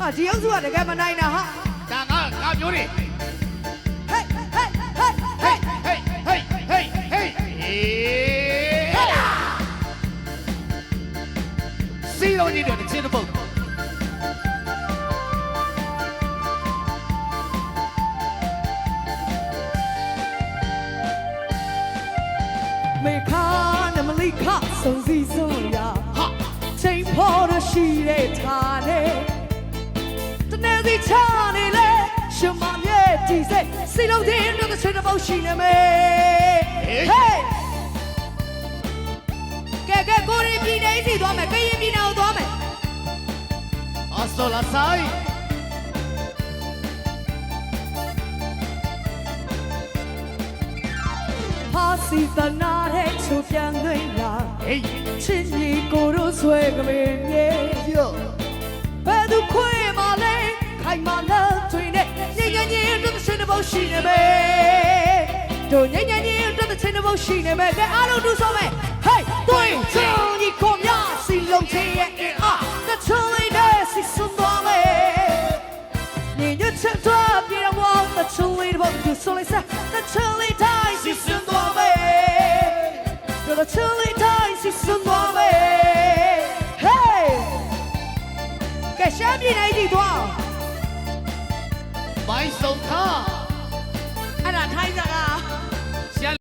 ဟာဒီအုပ်စုကတကယ်မနိုင်တာဟာဒါငါငါမျိုးတွေဟေးဟေးဟေးဟေးဟေးဟေးဟေးဟေးဟေးဟေးစီလုံးကြီးတို့တစ်ချင်းတစ်ပုတ်မေခါနမလိခစုံစီစုံရ ချနေလေရှင်မမြဲဒီစိတ်စီလုံးချင်းတို့တစ်ချိန်တစ်ပုတ်ရှိနေမေဟေးကဲကဲကိုရီပြည်နေစီသွားမယ်ကရင်ပြည်နယ်ကိုသွားမယ်အစောလာဆိုင်ဟာစီသနာတဲ့ချိုပြန်နေလာဟေးချစ်ညီကိုတို့ဆွဲကမင်း 在城里，做你，你你你，多得吃不饱，睡不美。多你你你，多得吃不饱，睡不美。在城里过夜，是多美。在城里，是多美。你若想多，别让我在城里暴体受累。在城里，太是多美。在城里，太是多美。嘿，这下面那一段。